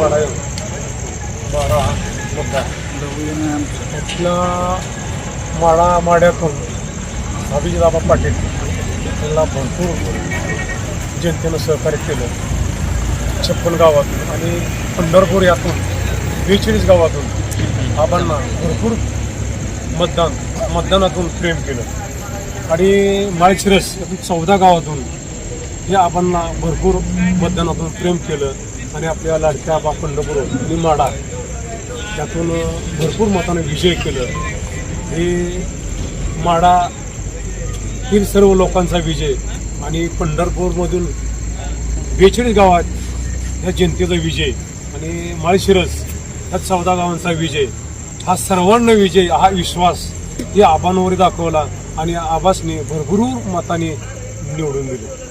माडा आहे माडा मुद्दा. इथला माडा माड्यातून अभिजितबाबा पाटील यांना भरपूर जनतेनं सहकार्य केलं. छप्पन गावातून आणि पंढरपूर यातून बेचाळीस गावातून आबांना भरपूर मतदान मतदानातून प्रेम केलं. आणि माळशिरस चौदा गावातून हे आबांना भरपूर मतदानातून प्रेम केलं. आणि आपल्या लाडक्या आबा पंढरपूर निमाडा माडा त्यातून भरपूर मताने विजय केलं. हे माडा ही सर्व लोकांचा विजय आणि पंढरपूरमधून बेचाळीस गावात ह्या जनतेचा विजय आणि माळशिरस ह्या चौदा गावांचा विजय. हा सर्वांना विजय हा विश्वास हे आबांवर दाखवला आणि आबासने भरपूर मताने निवडून दिले.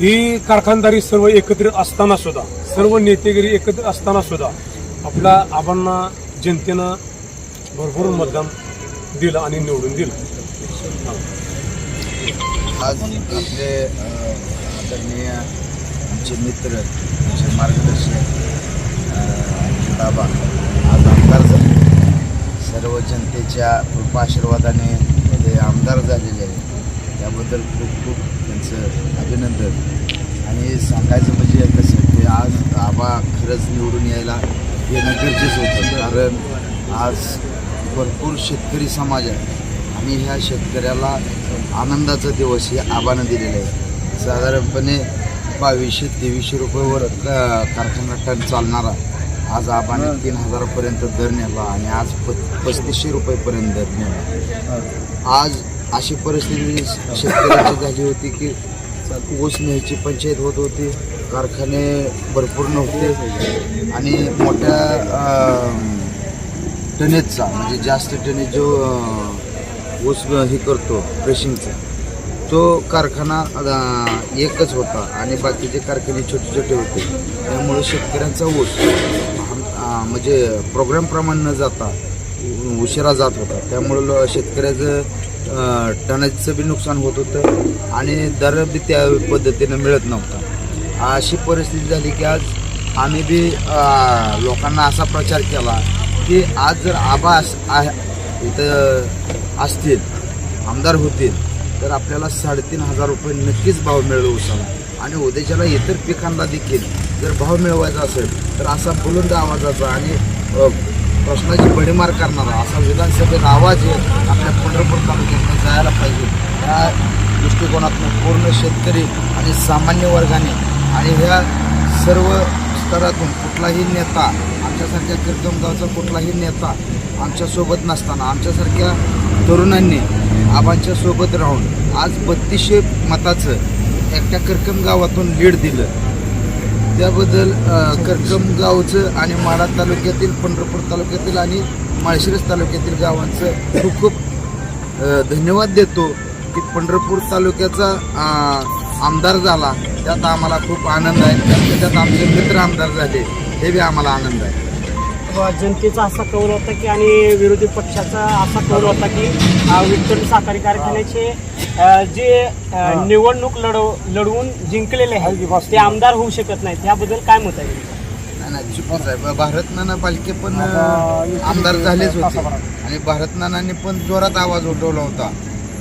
ही कारखानदारी सर्व एकत्रित असताना सुद्धा सर्व नेतेगिरी एकत्रित असताना सुद्धा आपल्या आबांना जनतेनं भरपूर मतदान दिलं आणि निवडून दिलं. आज आपले आदरणीय आमचे मित्र आमचे मार्गदर्शक बाबा आज आमदार झाले. सर्व जनतेच्या कृपा आशीर्वादाने ते आमदार झालेले आहेत. त्याबद्दल खूप खूप त्यांचं अभिनंदन. आणि सांगायचं म्हणजे कसं की आज आबा खरंच निवडून यायला येणं गरजेचं होतं. कारण आज भरपूर शेतकरी समाज आहे. आणि ह्या शेतकऱ्याला आनंदाचा दिवस हे आबानं दिलेला आहे. साधारणपणे बावीसशे तेवीसशे रुपयेवर कारखाना टन चालणारा आज आबाने तीन हजारापर्यंत दर नेला आणि आज प पस्तीसशे रुपयेपर्यंत दर नेला. आज अशी परिस्थिती शेतकऱ्याची झाली होती की ऊस न्यायची पंचायत होत होती कारखाने भरपूर नव्हते आणि मोठ्या टनेजचा म्हणजे जास्त टनेज जो ऊस हे करतो क्रेशिंगचा तो कारखाना एकच होता आणि बाकीचे कारखाने छोटे छोटे होते. त्यामुळे शेतकऱ्यांचा ऊस म्हणजे प्रोग्रामप्रमाणे न जाता उशिरा जात होता. त्यामुळं शेतकऱ्याचं टनाचं बी नुकसान होत होतं आणि दर बी त्या पद्धतीनं मिळत नव्हता. अशी परिस्थिती झाली की आज आम्ही बी लोकांना असा प्रचार केला की आज जर आबा आहे- इथं असतील आमदार होतील तर आपल्याला साडेतीन हजार रुपये नक्कीच भाव मिळेल उसाला आणि उद्याच्याला इतर पिकांना देखील जर भाव मिळवायचा असेल तर असा बुलंद आवाजाचा आणि प्रश्नाची बडीमार करणारा असा विधानसभेत आवाज हे आपल्या पंढरपूर तालुक्यात जायला पाहिजे. या दृष्टिकोनातून पूर्ण शेतकरी आणि सामान्य वर्गाने आणि ह्या सर्व स्तरातून कुठलाही नेता आमच्यासारख्या किर्तमगावचा कुठलाही नेता आमच्यासोबत नसताना आमच्यासारख्या तरुणांनी आबांच्या सोबत राहून आज बत्तीसशे मताचं एकट्या करकम गावातून लीड दिलं. त्याबद्दल करकम गावचं आणि माडा तालुक्यातील पंढरपूर तालुक्यातील आणि माळशिरस तालुक्यातील गावांचं खूप खूप धन्यवाद देतो की पंढरपूर तालुक्याचा आमदार झाला. त्यात आम्हाला खूप आनंद आहे. त्यात- आमचे मित्र आमदार झाले. हे बी आम्हाला आनंद आहे. जनतेचा असा कौल होता की आणि विरोधी पक्षाचा असा कौल होता की विठ्ठल साखरी कारखान्याचे जे निवडणूक लढव लढवून जिंकलेले आहेत ते आमदार होऊ शकत नाहीत. याबद्दल काय मत आहे? भारत नाना पालखे पण आमदार झालेच होते. आणि भारत नानांनी पण जोरात आवाज उठवला होता.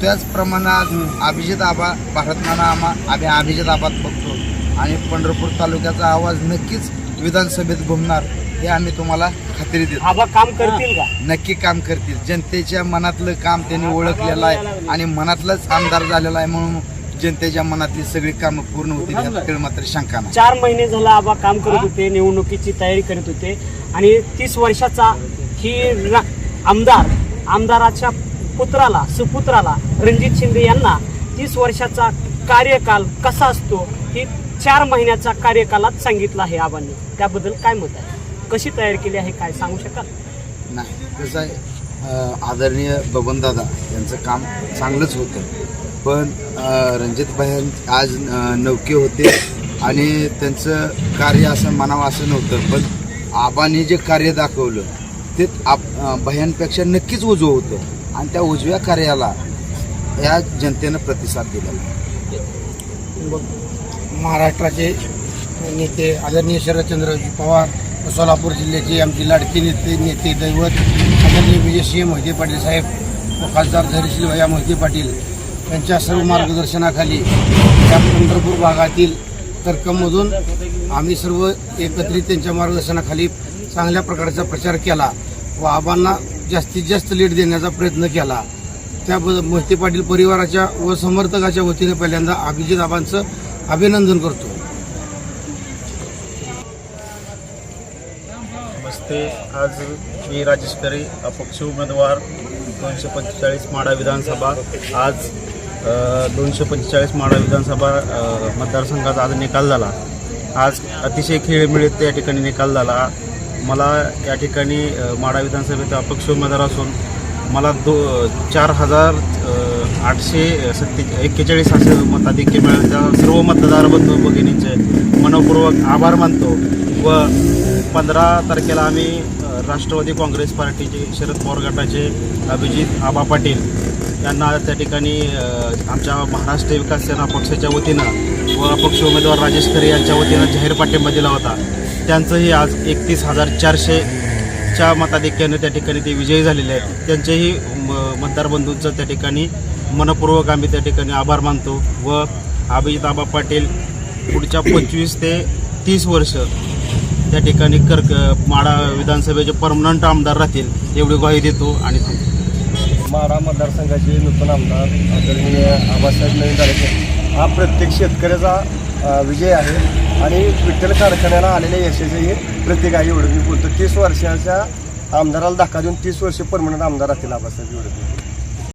त्याचप्रमाणे आज अभिजित आबा भारत नाना आम्हा आम्ही अभिजित आबात बघतो. आणि पंढरपूर तालुक्याचा आवाज नक्कीच विधानसभेत घुमणार. हे आम्ही तुम्हाला खात्री देतो. आबा काम करतील का? नक्की काम करतील. जनतेच्या मनातलं काम त्यांनी ओळखलेलं आहे आणि मनातलंच आमदार झालेला आहे म्हणून जनतेच्या मनातली सगळी कामं पूर्ण होतील यात मात्र शंका नाही. चार महिने झाला आबा काम करत होते निवडणुकीची तयारी करत होते आणि तीस वर्षाचा ही आमदार आमदाराच्या पुत्राला सुपुत्राला रणजित शिंदे यांना तीस वर्षाचा कार्यकाल कसा असतो ही चार महिन्याचा कार्यकालात सांगितलं आहे आबांनी. त्याबद्दल काय मत आहे? कशी तयारी केली आहे काय सांगू शकाल? नाही कसं आहे आदरणीय बबनदादा यांचं काम चांगलंच होतं. पण रणजित भाई आज नौके होते आणि त्यांचं कार्य असं म्हणावं असं नव्हतं. पण आबांनी जे कार्य दाखवलं ते आप भयांपेक्षा नक्कीच उजवं होतं. आणि त्या उजव्या कार्याला या जनतेनं प्रतिसाद दिला. महाराष्ट्राचे नेते आदरणीय शरदचंद्रजी पवार सोलापूर जिल्ह्याचे आमचे लाडके नेते नेते दैवत आदरणीय विजयसिंह मोहिते पाटील साहेब व खासदार धैर्यशील भैया मोहिते पाटील यांच्या सर्व मार्गदर्शनाखाली या पंढरपूर भागातील तर्कमधून आम्ही सर्व एकत्रित त्यांच्या मार्गदर्शनाखाली चांगल्या प्रकारचा प्रचार केला व आबांना जास्तीत जास्त लीड देण्याचा प्रयत्न केला. त्याबद्दल मोहिते पाटील परिवाराच्या व समर्थकाच्या वतीने पहिल्यांदा अभिजित आबांचं अभिनंदन करतो. ते आज मी राजेशकरी अपक्ष उमेदवार दोनशे पंचेचाळीस माडा विधानसभा. आज दोनशे पंचेचाळीस माडा विधानसभा मतदारसंघाचा आज निकाल झाला. आज अतिशय खेळमिळीत त्या ठिकाणी निकाल झाला. मला या ठिकाणी माडा विधानसभेचा अपक्ष उमेदवार असून मला दो चार हजार आठशे सत्ते एक्केचाळीस असे मताधिक्य मिळाले. त्या सर्व मतदार बंधू भगिनींचे मनपूर्वक आभार मानतो व पंधरा तारखेला आम्ही राष्ट्रवादी काँग्रेस पार्टीचे शरद पवार गटाचे अभिजित आबा पाटील यांना त्या ठिकाणी आमच्या महाराष्ट्र विकास सेना पक्षाच्या वतीनं व अपक्ष उमेदवार राजेश खरे यांच्या वतीनं जाहीर पाठिंबा दिला होता. त्यांचंही आज एकतीस हजार चारशेच्या मताधिक्यानं त्या ठिकाणी ते विजयी झालेले आहेत. त्यांचेही म- मतदार बंधूंचं त्या ठिकाणी मनपूर्वक आम्ही त्या ठिकाणी आभार मानतो व अभिजित आबा पाटील पुढच्या पंचवीस ते तीस वर्ष त्या ठिकाणी कर्क माडा विधानसभेचे परमनंट आमदार राहतील एवढी ग्वाही देतो आणि माडा मतदारसंघाचे नूतन आमदार आदरणीय आबासाहेब नवीन तारखे हा प्रत्येक शेतकऱ्याचा विजय आहे आणि विठ्ठल कारखान्याला आलेल्या यशाचे हे प्रत्येक आहे एवढं मी बोलतो. तीस वर्षाच्या आमदाराला धक्का देऊन तीस वर्ष परमनंट आमदार राहतील आबासाहेब एवढं